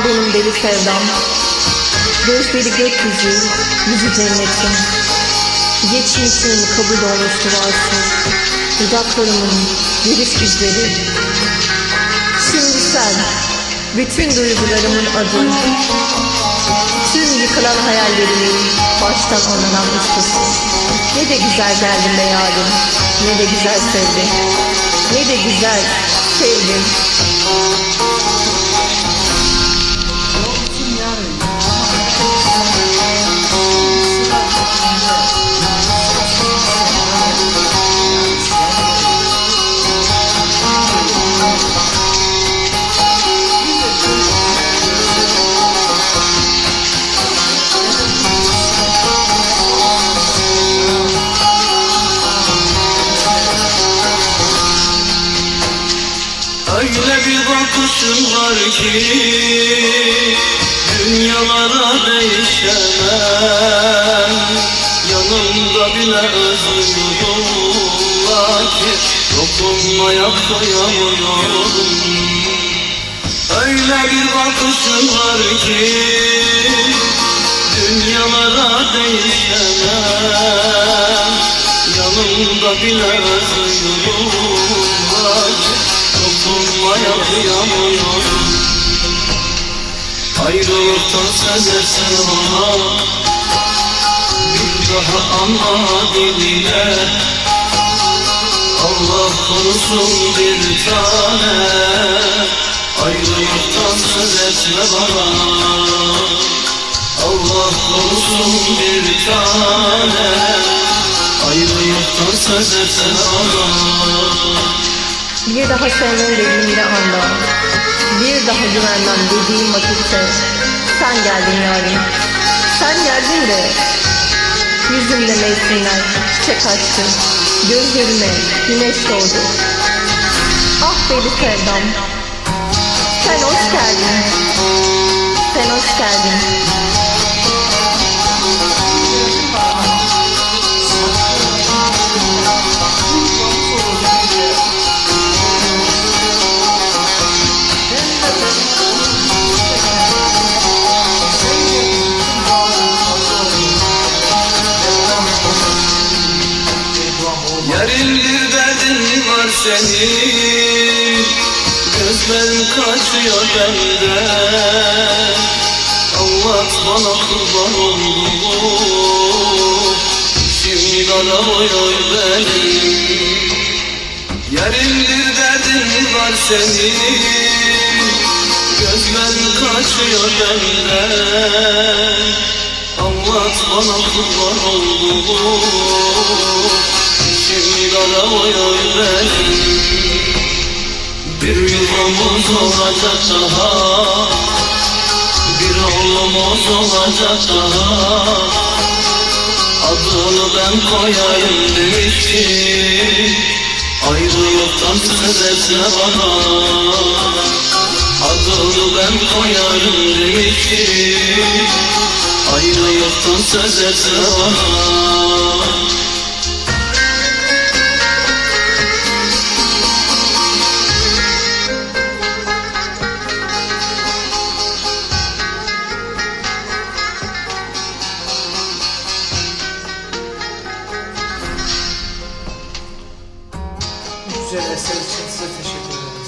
Benim deli sevdam. Gözleri gökyüzü, yüzü cennetim. Geçmişin kabul olmuştu varsın Dudaklarımın gülüş izleri. Şimdi sen, bütün duygularımın adı. Tüm yıkılan hayallerimin baştan onanan ustası. Ne de güzel geldin be yarim Ne de güzel sevdin Ne de güzel sevdin Öyle bir bakışın var ki Dünyalara değişemem. Yanımda bile özlüyorum Lakin dokunmaya kıyamıyorum Öyle bir bakışın var ki Dünyalara değişemem. Yanımda bile özlüyorum Lakin kıyamıyorum Ayrılıktan söz etsen ona Bir daha anla diline Allah korusun bir tane. Ayrılıktan söz etme bana Allah korusun bir tane. Ayrılıktan söz etme bana Bir daha sevmem dediğimde anda Bir daha güvenmem dediğim vakitte Sen geldin yarim Sen geldin de Yüzümde mevsimler çiçek açtı. Gözlerime güneş doğdu. Ah deli sevdam. Sen hoş geldin. Sen hoş geldin Yarın bir derdin var senin. Gözlerin kaçıyor benden. Allah bana kurban oldu Şimdi aramıyor beni Yarın bir derdin var senin. Gözlerin kaçıyor benden. Allah bana kurban oldu Şimdi aramıyor beni Bir yuvamız olacak daha. Bir oğlumuz olacak daha. Adını ben koyayım demişti Ayrılıktan etme bana. Adını ben koyarım demişti Ayrılıktan söz etme bana Güzel eser için size teşekkür ederim.